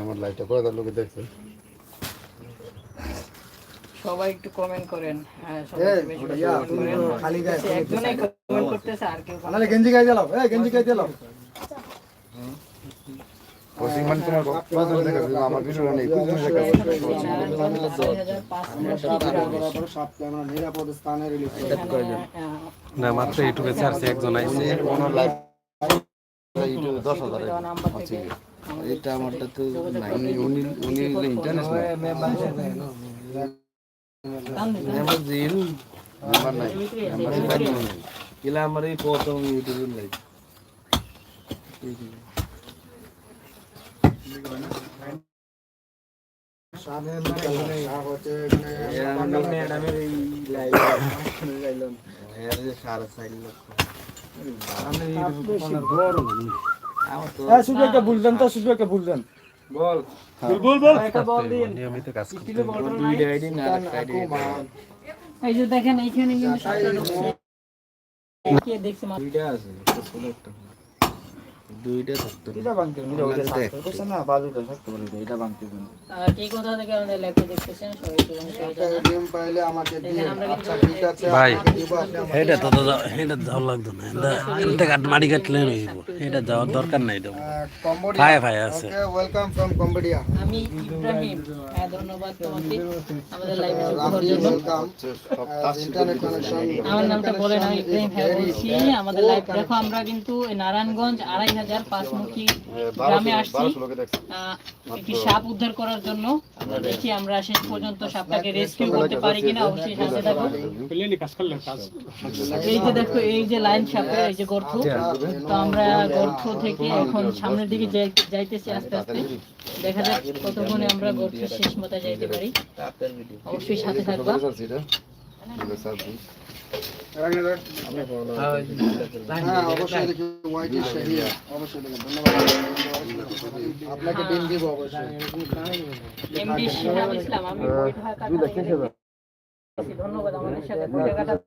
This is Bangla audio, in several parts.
আমার লাইটটা করে লোকে দেখছে সবাই একটু কমেন্ট করেন হ্যাঁ খালি গায়ে কমেন্ট করতেছে আর কেউ গেঞ্জি গায়ে এই গেঞ্জি গায়ে দিলাম কোচিং মানে তোমার প্রথম দেখা আমার ভিডিও নেই খুব মজা করতেছে। করে পাঁচ হাজার টাকা। না মাত্র ইউটিউবে ছাড়ছে একজন আইছে কোনো লাইভ ইউটিউবে দশ হাজার এটা আমারটা তো নাই উনি উনি উনি ইন্টারন্যাশনাল আমার নাম্বার নাই। কিলা আমার প্রথম ইউটিউবে নাই স্বাধীন শাহ হচ্ছে এখানে ম্যাডামের এই যে দেখেন এইখানে কিন্তু? দুইটা আছে দুইটা থাকতো। এটা বাংকে বুঝছ না বাজুটা থাকতে বলি এটা বাংকে আর কে কোথা থেকে আমাদের লাইভটা দেখতেছেন? সবাই একটু। ডিম পাইলে আমাকে দিয়ে আচ্ছা ঠিক আছে ভাই এটা তো এটা যাওয়ার লাগতো না। এটা এটা কাট মাটি কাটলে হইব এটা যাওয়ার দরকার নাই তো ফায়া ফায়া আছে। Okay welcome from Cambodia. আমি ইব্রাহিম। হ্যাঁ ধন্যবাদ তোমাকে। আমাদের লাইভে যুক্ত হওয়ার জন্য। ওয়েলকাম ইন্টারনেট কানেকশন আমার নামটা বলেন আমি ইব্রাহিম। ভাই বলছি আমাদের লাইভ দেখো আমরা কিন্তু নারায়ণগঞ্জ আড়াই হাজার পাঁচমুখী গ্রামে আসছি। একটি সাপ উদ্ধার করার জন্য। দেখি আমরা শেষ পর্যন্ত সাপটাকে রেস্কিউ করতে পারি কিনা অবশ্যই সাথে থাকো এই যে দেখো এই যে লাইন সাপের এই যে গর্ত। তো আমরা গর্ত থেকে এখন সামনের দিকে যাইতেছি আস্তে আস্তে। দেখা যাক কতক্ষণে আমরা গর্তের শেষ মাথায় যাইতে পারি। অবশ্যই সাথে থাকবা। হ্যাঁ। অবশ্যই অবশ্যই ধন্যবাদ আপনাকে ডিম দিব অবশ্যই আমাদের সাথে।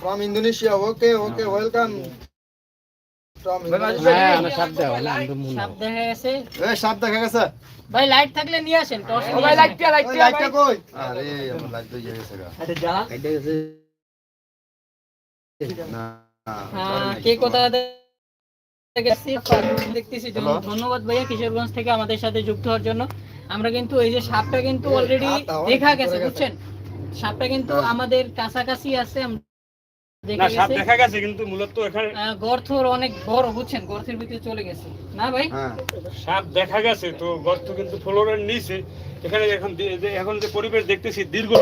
From Indonesia okay okay welcome from সাপ দেখা গেছে। সাপ দেখা গেছে। ভাই লাইট থাকলে নিয়ে আসেন টর্চ ভাই লাইট লাইট লাইটটা কই? আরে আমার লাইট তো গেছে গা। এটা গেছে। না। হ্যাঁ কে কোথা থেকে দেখতেছি ধন্যবাদ ভাইয়া কিশোরগঞ্জ থেকে আমাদের সাথে যুক্ত হওয়ার জন্য। আমরা কিন্তু এই যে সাপটা কিন্তু অলরেডি দেখা গেছে বুঝছেন? সাপটা কিন্তু আমাদের কাছাকাছি আছে আমরা না দেখে সাপ গেছি। দেখা গেছে কিন্তু মূলত এখানে আহ, গর্তর অনেক বড় বুঝছেন? গর্তের ভিতরে চলে গেছে। না ভাই? হ্যাঁ। সাপ দেখা গেছে তো গর্ত কিন্তু ফ্লোরের নিচে। এখানে এখন যে- যে- এখন যে পরিবেশ দেখতেছি দীর্ঘ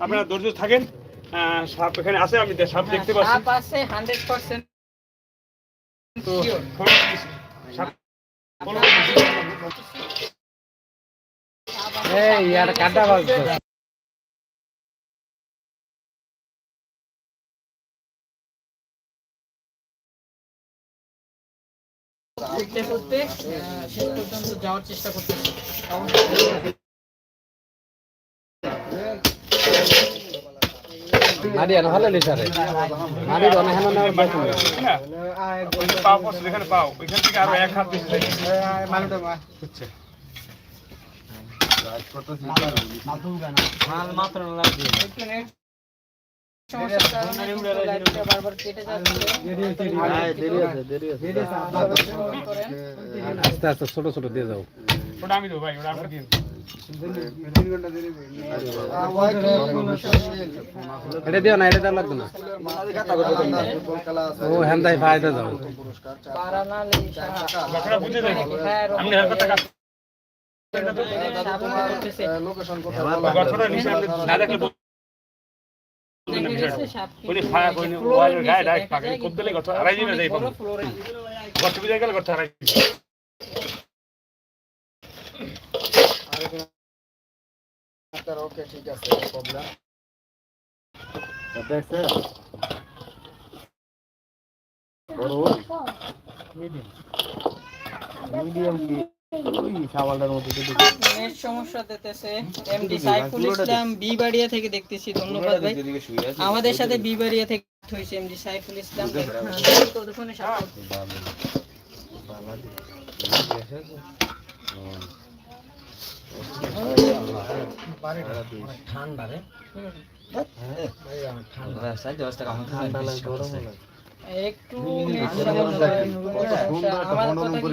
আপনারা ধৈর্য থাকেন। সাপ এখানে আছে আমি সাপ দেখতে পাচ্ছি সাপ আছে হান্ড্রেড পার্সেন্ট তো ফ্লোরের নিচে সাপ ফ্লোরের নিচে। করতে করতে শেষ পর্যন্ত যাওয়ার চেষ্টা করতেছি। মাটি আনো ভালো লিটারে মাটি অনেক হেন না পাও যেখানে পাও ওইখান থেকে আরও এক হাত বেশি যাচ্ছে। মালটা মা সমস্যার কারণে কিন্তু লাইটটা বারবার কেটে যাচ্ছে দেরি আছে দেরি আছে করেন। আস্তে আস্তে ছোট ছোট দিয়ে যাও ওটা আমি দেবো ভাই ওটা আপনি দিন এটা দিও না এটা দেওয়া না ও হ্যান্দাই ফায়দা বিষয়টা। গেছে গেলে ওকে ঠিক আছে প্রবলেম দেখছে মিডিয়াম কি ওই সাবালটার মধ্যে তো দেখি নেট সমস্যা দিতেছে এমডি সাইফুল ইসলাম বি থেকে দেখতেছি ধন্যবাদ ভাই এদিকে শুয়ে আছে আমাদের সাথে বি বাড়িয়া থেকে হয়েছে এমডি সাইফুল ইসলাম হ্যাঁ, কি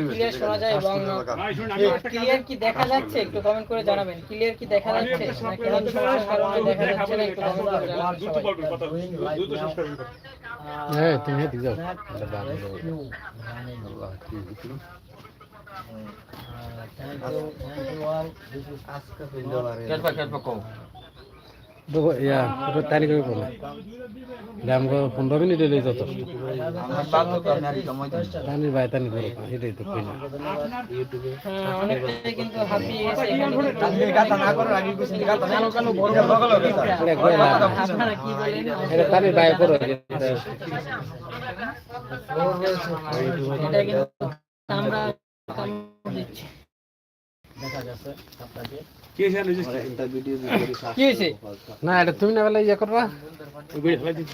ক্লিয়ার শোনা যায় ক্লিয়ার কি দেখা যাচ্ছে একটু কমেন্ট করে জানাবেন ক্লিয়ার কি দেখা যাচ্ছে একটা কমেন্ট করে জানাবেন। হ্যাঁ পনেরো মিনিট এলে যত তানি ভাই তানি করো এটাই তো কই না হ্যাঁ, অনেকটাই কিন্তু হাঁপিয়ে কি হয়েছে জানেন? এই কি হয়েছে না এটা তুমি না বেলা ইয়ে করবা? ওই ফেলে দিচ্ছ।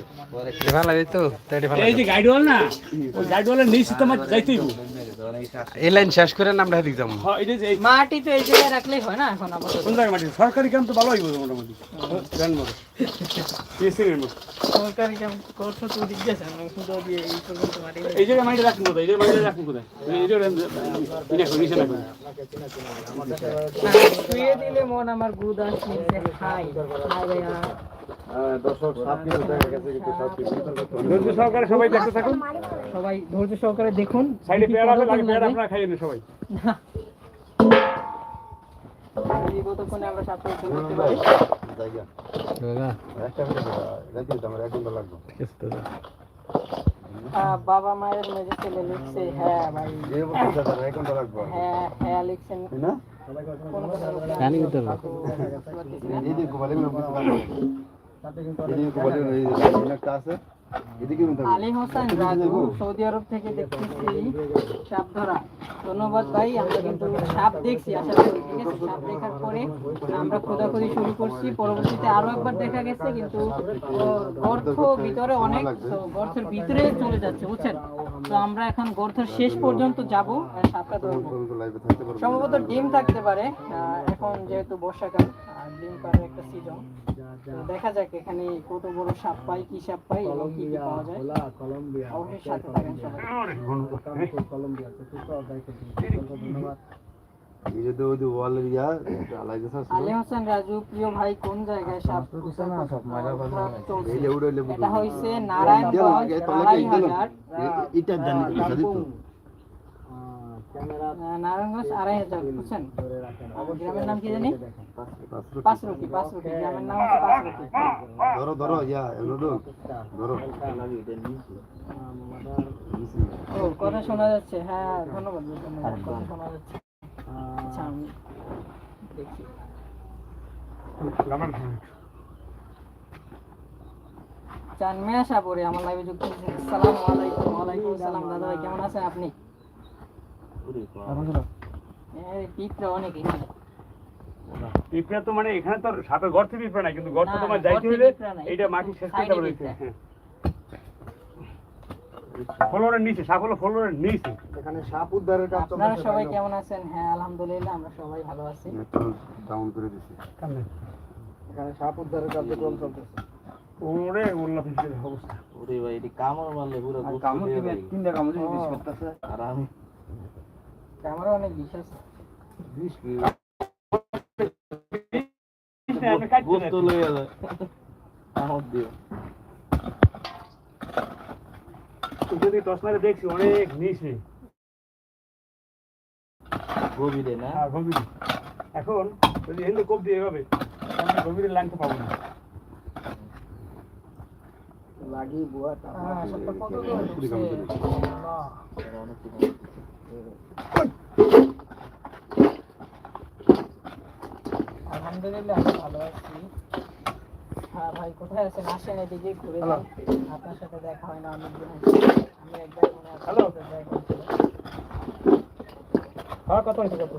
ভালো তাই ভালো। এই যে গাইডওয়াল না ওই গাইডওয়ালের নিচে তোমার যাইতেই হবে। এই লাইন শেষ করে আমরা হেদিক যাব। হ্যাঁ, এই যে এই মাটি তো এই জায়গায় রাখলেই হয় না এখন আপাতত। কোন জায়গায় মাটি? সরকারি কাম তো ভালো হইব মোটামুটি। জান মতো পিএসসির মতো সরকারি কাম করছ তো দিক গেছে আমি শুধু দিয়ে এই পর্যন্ত মাটি এই জায়গায় মাটি রাখুন কোথায়? এই জায়গায় মাটি রাখুন কোথায়? এই জায়গায় নিচে রাখুন শুয়ে মন আমার গুদ আসছে হাই হাই ভাইয়া। ধৈর্য সহকারে সবাই দেখতে থাকুন। সবাই ধৈর্য সহকারে দেখুন। সাইডে পেয়ারা আছে লাগে পেয়ারা আপনারা খাইয়ে নেন সবাই। কতক্ষণে আমরা সাপ করতে করতে পারি? বাবা মায়ের মেজে ছেলে লিখছে হ্যাঁ ভাই। হ্যাঁ হ্যাঁ লিখছেন। কোন কথা লিখছেন? জানি তো না। আলী হোসেন রাজু সৌদি আরব থেকে দেখতেছি। সাপ ধরা। ধন্যবাদ ভাই আমরা কিন্তু সাপ দেখছি আশা করি ঠিক আছে সাপ দেখার পরে আমরা খোঁজাখুঁজি শুরু করছি। পরবর্তীতে আরও একবার দেখা গেছে কিন্তু ও, গর্ত ভিতরে অনেক তো গর্তের ভিতরে চলে যাচ্ছে বুঝছেন? তো আমরা এখন গর্তের শেষ পর্যন্ত যাব সাপটা ধরবো। সম্ভবত ডিম থাকতে পারে এখন যেহেতু বর্ষাকাল আর ডিম পাড়ার একটা সিজন দেখা যাক এখানে কত বড় সাপ পাই কি সাপ পাই এবং কি কি পাওয়া যায়। অবশ্যই সাথে থাকেন সবাই। আলী হোসেন রাজু প্রিয় ভাই কোন জায়গায় সাপ এটা হইছে নারায়ণগঞ্জ আড়াই হাজার। আহ, নারায়ণগঞ্জ আড়াই হাজার বুঝছেন? আমার গ্রামের নাম কি জানি? পাঁচরুটি পাঁচরুটি গ্রামের নাম হচ্ছে পাঁচরুটি ধরো ধরো ইয়া ধরো। ও কথা শোনা যাচ্ছে। হ্যাঁ ধন্যবাদ কথা শোনা যাচ্ছে। আচ্ছা আমি দেখি চানমিয়া সাপরে আমার লাইভে যুক্ত আসসালামু আলাইকুম ওয়ালাইকুম আসসালাম। দাদা ভাই কেমন আছেন আপনি? পিঁপড়া তো মানে এখানে তো সাপের গর্তে পিঁপড়া নাই কিন্তু গর্ত তোমার যাইতে হলে এইটা মাটি শেষ করতে হবে। হ্যাঁ নিচে সাপ হলো ফ্লোরের নিচে। এখানে সাপ উদ্ধারের কাজ আপনারা সবাই কেমন আছেন? হ্যাঁ আলহামদুলিল্লাহ আমরা সবাই ভালো আছি। ডাউন করে দিছি। এখানে সাপ উদ্ধারের কার্যক্রম চলতেছে। ওরে উল্লাহ পিঁপড়ের অবস্থা। ওরে ভাই এটি কামড় মারলে পুরো গোস্ত দিয়ে তিনটা কামড় বিষ করতেছে আর আমি ক্যামেরা অনেক লইয়া যায়। দিয়ে। যদি দেখছি অনেক নিচে গভীরে না? আর এখন যদি এখানে কোপ দিয়ে এভাবে গভীরের লাইন তো পাবো না। লাগি বুয়াটা হ্যাঁ। আলহামদুলিল্লাহ ভালো আছি। হ্যাঁ ভাই কোথায় আছেন? আসেন এদিকে ঘুরে আপনার সাথে দেখা হয় না অনেক দিন আমি একবার মনে হয় হয়েছিল। হ্যাঁ কত হয়েছে কত?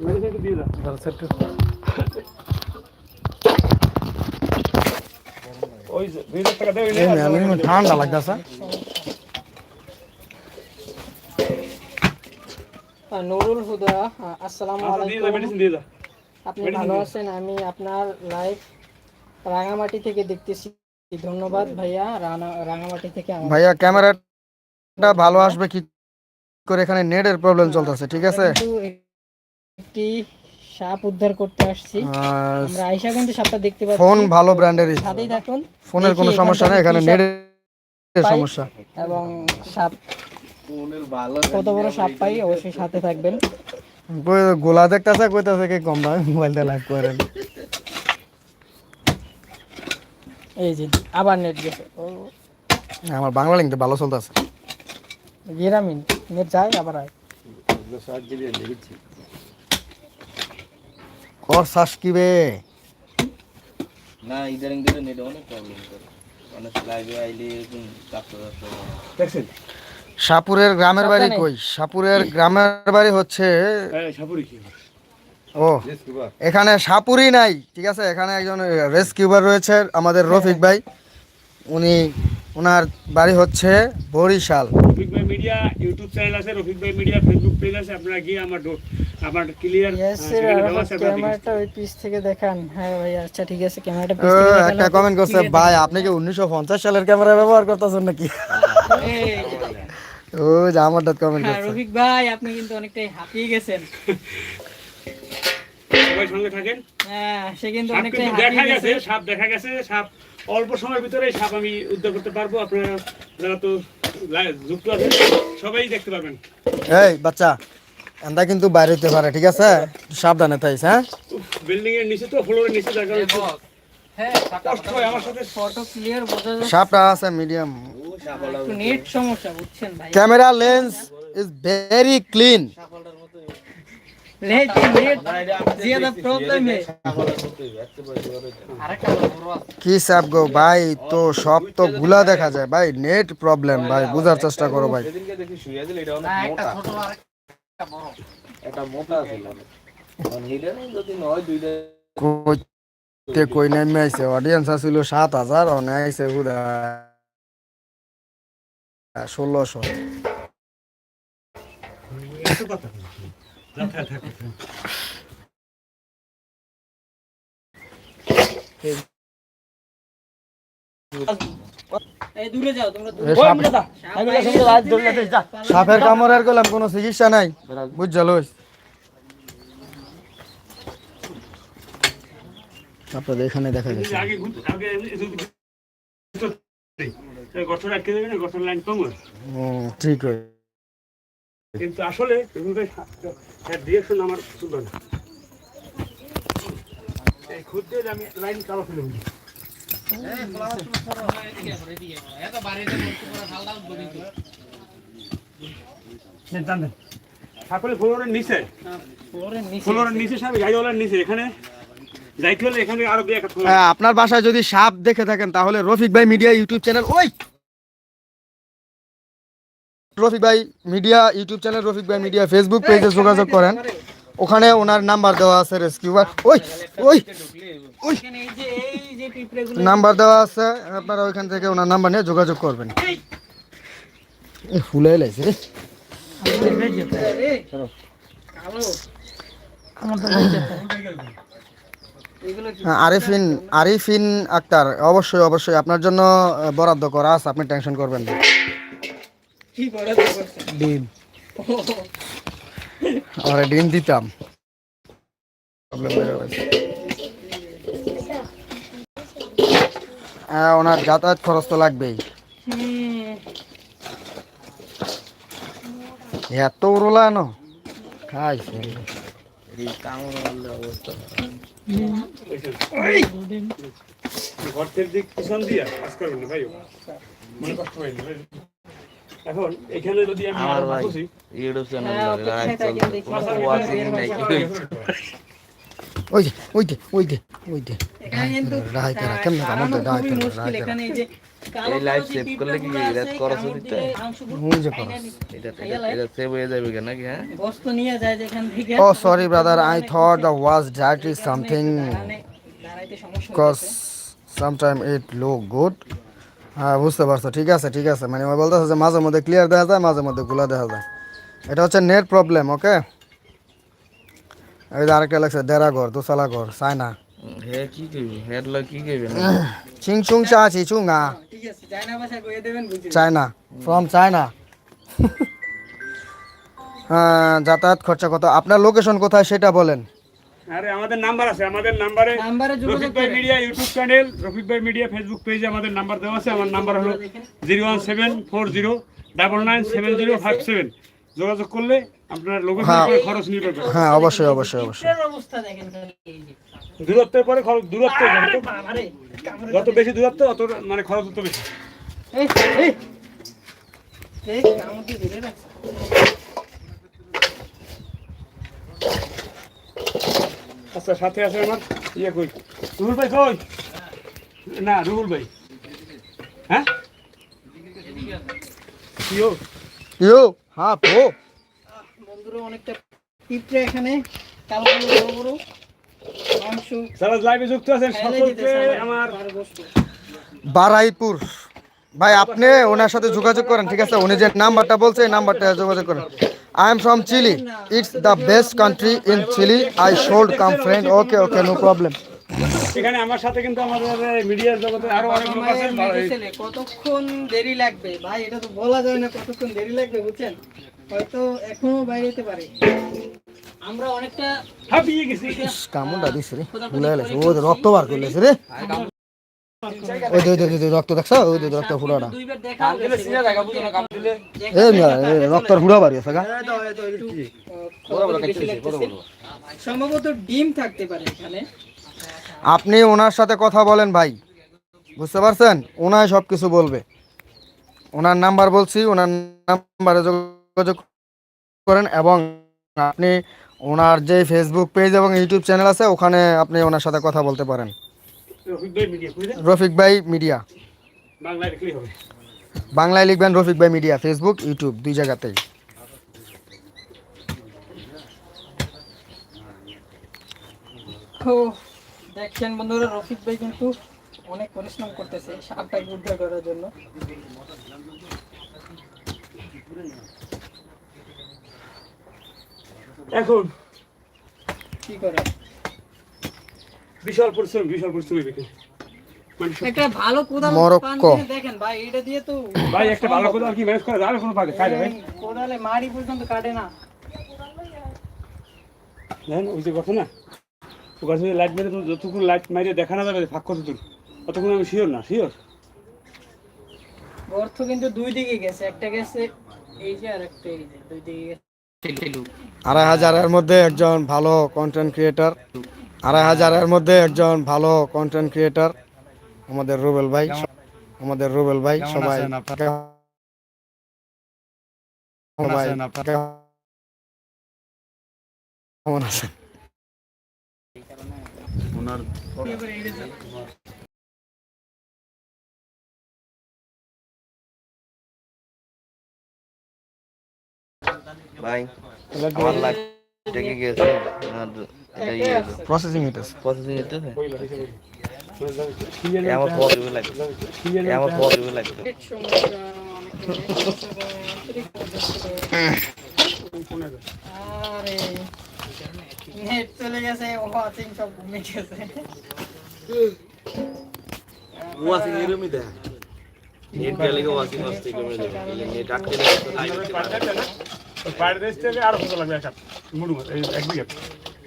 মেডিসিন দিয়ে দাও। ওই যে দুই হাজার টাকা দেবে ঠান্ডা লাগতেছে আহ, নুরুল হুদা আহ, আসসালামু আচ্ছা দিয়ে দাও আলাইকুম মেডিসিন দিয়ে দাও আপনি medicine ভালো দিন। আছেন আমি আপনার লাইভ রাঙামাটি থেকে দেখতেছি ধন্যবাদ ভাইয়া রানা- রাঙামাটি থেকে আমার ভাইয়া ক্যামেরাটা ভালো আসবে কি করে এখানে নেটের প্রবলেম চলতেছে ঠিক আছে কিন্তু একটি সাপ উদ্ধার করতে আসছি। আর আমরা আয়সা কিন্তু সাপটা দেখতে পাচ্ছি। ফোন ভালো ব্র্যান্ডের সাথেই থাকুন। ফোনের কোনো সমস্যা নেই এখানে নেটের সমস্যা। এবং সাপ ফোনের ভালো কত বড় সাপ পাই অবশ্যই সাথে থাকবেন। গোলা দেখতেছে কইতাছে কি কম দামে মোবাইলটা লাইভ করেন। এই যে আবার নেট গেছে। ও। আমার বাংলা লিঙ্ক ভালো চলতেছে। গ্রামীণ নেট যায় আবার আয়। কর শ্বাস কি বে না ইদারিং দিলে নেটে অনেক প্রবলেম করে। অনেক লাইভে আইলে এরকম চাপতে চাপতে দেখছেন? সাপুরের গ্রামের বাড়ি কই? সাপুরের গ্রামের বাড়ি হচ্ছে ও এখানে সাপুরি নাই ঠিক আছে? এখানে একজন রেস্কিউবার রয়েছে আমাদের রফিক ভাই। উনি ওনার বাড়ি হচ্ছে বরিশাল। ভাই মিডিয়া ইউটিউব চ্যানেল আছে রফিক ভাই মিডিয়া ফেসবুক পেজ আছে আপনারা গিয়ে আমার আমার ক্লিয়ার ক্যামেরাটা ওই পিস থেকে দেখান। হ্যাঁ ভাই আচ্ছা ঠিক আছে ক্যামেরাটা পিস থেকে দেখান। একটা কমেন্ট করছে ভাই আপনি কি উনিশশো পঞ্চাশ সালের ক্যামেরা ব্যবহার করতেছেন নাকি? ও যে আমারটা কমেন্ট হ্যাঁ করছে। রফিক ভাই আপনি কিন্তু অনেকটাই হাঁপিয়ে গেছেন। সবাই সঙ্গে থাকেন? হ্যাঁ সে কিন্তু সাপ অনেকটাই দেখা গেছে। সাপ দেখা গেছে সাপ অল্প সময়ের ভিতরে সাপ আমি উদ্ধার করতে পারব। আপনারা যারা তো যুক্ত আছেন সবাই দেখতে পারবেন। এই বাচ্চা এন্দা কিন্তু বাইরে হইতে পারে ঠিক আছে? সাবধানে থাইস হ্যাঁ? বিল্ডিং এর নিচে তো ফ্লোরের নিচে জায়গা হ্যাঁ কষ্ট আমার সাথে। ফটো ক্লিয়ার বোঝা যাচ্ছে। সাপটা আছে মিডিয়াম একটু নেট সমস্যা বুঝছেন ভাই? Camera lens is very clean let let কি সাপ গো ভাই? তো সব তো গুলা দেখা যায়। ভাই নেট প্রবলেম ভাই বুঝার চেষ্টা করো ভাই। কই নামে আইসে অডিয়েন্স আছিল সাত হাজার অনে আইছে ষোলোশো। যাত্রা থাকে এই দূরে যাও তোমরা দূরে এ সাপ- সাপের কামড়ের গেলাম কোনো চিকিৎসা নাই। বুঝছ লইস। আপনাদের এখানে দেখা গেছে। ঠিক হয়ে কিন্তু আসলে ডিরেকশন আমার না। এই খুঁজতে গেলে আমি লাইন কালো ফেলে দিই। ফ্লোরের নিচে। ফ্লোরের নিচে। ফ্লোরের নিচে নিচে। এখানে যাইতে হলে এখানে আরও হ্যাঁ, আপনার বাসায় যদি সাপ দেখে থাকেন তাহলে রফিক ভাই মিডিয়া ইউটিউব চ্যানেল ওই! রফিক ভাই মিডিয়া ইউটিউব চ্যানেল রফিক ভাই মিডিয়া ফেসবুক পেজে যোগাযোগ করেন। ওখানে ওনার নাম্বার দেওয়া আছে রেস্কিউবার ওই ওই পিঁপড়েগুলো নাম্বার দেওয়া আছে, আপনারা ওইখান থেকে ওনার নাম্বার নিয়ে যোগাযোগ করবেন। ফুলে লাইছে আরিফিন আরিফিন আক্তার, অবশ্যই অবশ্যই। আপনার জন্য বরাদ্দ করা আছে, আপনি টেনশন করবেন না। কি ডিম। আমরা ডিম দিতাম। হয়ে ওনার যাতায়াত খরচ তো লাগবেই। এত উড়লা ন খাইছে। এই কামড় মারলে অবস্থা গর্তের দিক পিছন দিয়া কাজ করবেন না ভাই। মনে কষ্ট হয়। এখন এখানে যদি আমি আমার আরও ভাই বসি ইউটিউব চ্যানেল নাই ওই যে ওই যে ওই যে ওই যে আহ, কেমনে সারানো আমাদের কেনা এখানে এই যে save করলে কি খরচ কামড় দিতে? ওই যে খরচ। এটা এটা সেভ হয়ে যাবে কেন নাকি হ্যাঁ গোস্ত নিয়ে যায় যেখান থেকে Oh, sorry, brother. I thought the was dirty এই কারণে something দাঁড়ানে- দাঁড়াইতে সমস্যা because হইতেছে। sometimes it look good. হ্যাঁ বুঝতে পারছ। ঠিক আছে ঠিক আছে। মানে ওই বলতেছে যে মাঝে মধ্যে ক্লিয়ার দেখা যায় মাঝে মধ্যে গুলা দেখা যায়। এটা হচ্ছে নেট প্রবলেম ওকে এই যে আরেকটা লাগছে দেড়া ঘর দোসালা ঘর চায়না হে কি কইবি? হেড কি কইবে? না চিং চুং চা চি চুং আ ঠিক আছে চায়না ভাষা কইয়ে দেবেন বুঝি চায়না ফ্রম চায়না যাতায়াত খরচা কত? আপনার লোকেশন কোথায় সেটা বলেন। আরে আমাদের নাম্বার আছে আমাদের নাম্বারে নাম্বারে যোগাযোগ রফিক ভাই মিডিয়া ইউটিউব চ্যানেল রফিক ভাই মিডিয়া ফেসবুক পেজে আমাদের নাম্বার দেওয়া আছে আমার নাম্বার হলো zero one seven four zero double nine seven zero five seven যোগাযোগ করলে আপনার লোকেশন হ্যাঁ। করে খরচ নির্ভর করে হ্যাঁ অবশ্যই অবশ্যই অবশ্যই অবস্থা দেখেন। দূরত্বের পরে খরচ দূরত্ব যত যত বেশি দূরত্ব তত মানে খরচ তত বেশি এই, এই। এই, কামড় ধরে রাখছে। আচ্ছা সাথে আছে আমার ইয়ে কই? রুহুল ভাই কই? না রুহুল ভাই। হ্যাঁ? হো? ইউ হ্যাঁ পো বন্ধুরা অনেকটা পিঁপড়ে এখানে। কালো বড় বড়। মাংস। যারা লাইভে যুক্ত আছেন সকলকে আমার আমার বারাইপুর। ভাই আপনি ওনার সাথে যোগাযোগ করেন ঠিক আছে? উনি যে নাম্বারটা বলছে এই নাম্বারটা যোগাযোগ করেন। I am from Chile it's the best country in Chile I should come friend okay okay no problem এখানে আমার সাথে কিন্তু আমাদের মিডিয়ার জগতে আরও অনেক লোক আছে। মায়ের মেয়ে ছেলে, কতক্ষণ দেরি লাগবে? ভাই এটা তো বলা যায় না কতক্ষণ দেরি লাগবে বুঝছেন? হয়তো এখনও বাইরে যেতে পারে। আমরা অনেকটা হাঁপিয়ে গেছি। কামড়টা দিছে রে। ভুলে ও তো রক্ত বার করলেছে রে। ওই রক্ত দেখছ? ওই। এ বাড়ি আছে। সম্ভবত ডিম থাকতে পারে এখানে। আপনি ওনার সাথে কথা বলেন ভাই। বুঝতে পারছেন? ওনাই সব কিছু বলবে। ওনার নাম্বার বলছি ওনার নাম্বারে যোগাযোগ করেন এবং আপনি ওনার যে ফেসবুক পেজ এবং ইউটিউব চ্যানেল আছে ওখানে আপনি ওনার সাথে কথা বলতে পারেন। রফিক ভাই মিডিয়া বাংলায় লিখবেন রফিক ভাই মিডিয়া ফেসবুক ইউটিউব দুই জায়গাতেই। তো দেখছেন বন্ধুরা রফিক ভাই কিন্তু অনেক পরিশ্রম করতেছে সাপটাকে উদ্ধার করার জন্য। এখন কি করে বিশাল পরিশ্রম বিশাল পরিশ্রম এদিকে মানে একটা ভালো কোদাল মরক্কো। দেখেন ভাই এটা দিয়ে তো ভাই একটা ভালো করে কি ম্যানেজ করা? যাবে কোনো পাকে খাই ভাই কোদালে মাড়ি পর্যন্ত কাটে না। দেখেন ওই যে কথা না? ও গাছে লাইট মেরে যতক্ষণ লাইট মারিয়ে দেখা না যাবে ফাঁক কত ততক্ষণ আমি শিওর না শিওর গর্ত কিন্তু দুই দিকে গেছে একটা গেছে এই যে আর একটা এই যে দুই দিকে গেছে। আড়াই হাজারের মধ্যে একজন ভালো কন্টেন্ট ক্রিয়েটার আড়াই হাজারের মধ্যে একজন ভালো কন্টেন্ট ক্রিয়েটার আমাদের রুবেল ভাই আমাদের রুবেল ভাই সবাই সবাই কেমন আছেন? ওনার ভাই আমার কি গেছে এটা ইয়ে প্রসেসিং হইতেছে প্রসেসিং হইতেছে আমার পজিটিভ আমার অনেক আরে নেট চলে গেছে ওয়াচিং সব কমে গেছে ওয়াসিং এরমই দেখ নেট গেলে ওয়াসিং আসতে কমে যাবে নেট আটকে বাইরে দেশ থেকে আরও কত লাগবে একটা মুড়ু এক বিঘা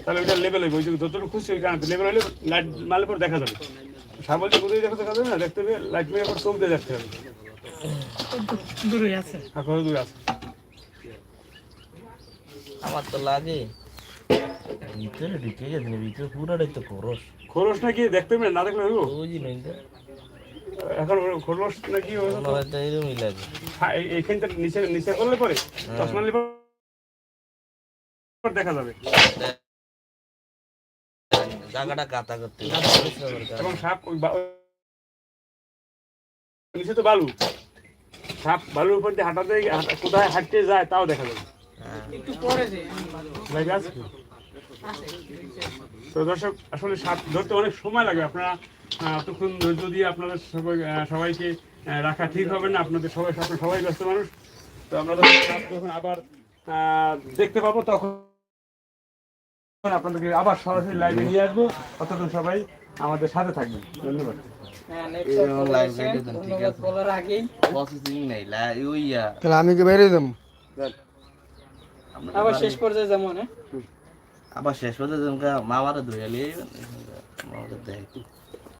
তাহলে ওইটা লেভেল হইব ওই যে যতটুকু খুশি ওই কারণে লেভেল হলে লাইট মারলে পর দেখা যাবে। সাবল যে কোথায় দেখা দেখা যাবে না? দেখতে হবে লাইট মেরে পর চোখ দিয়ে দেখতে হবে। দূরে আছে। আর কত আছে। আমার তো লাগে। ভিতরে ঢুকে গেছে ভিতরে পুরোটাই তো খরচ। খরচ নাকি দেখতে না দেখলে হইব? বুঝি নাই এখন খরচ নাকি ওই- হয় লাগে। হ্যাঁ, এইখানটা নিচে নিচে করলে পরে চশমা পর দেখা যাবে। জায়গাটা গাতা করতে এবং সাপ নিচে তো বালু। সাপ বালুর উপর দিয়ে হাঁটাতে কোথায় হাঁটতে যায় তাও দেখা যাবে একটু পরে যে। তো দর্শক আসলে সাপ ধরতে অনেক সময় লাগে। আপনারা ধৈর্য দিয়ে আপনাদের সবাই সবাইকে রাখা ঠিক হবে না। আপনাদের সবাই সবাই ব্যস্ত মানুষ। তো আমরা যখন আবার আহ, দেখতে পাবো তখন আপনাদেরকে আবার সরাসরি লাইভে নিয়ে আসব। ততক্ষণ সবাই আমাদের সাথে থাকবেন। ধন্যবাদ। হ্যাঁ ইয়া আমি কি দেবো আবার শেষ পর্যায়ে যেমন হ্যাঁ? আবার শেষ পর্যন্ত মামারা ধুয়ে মামারা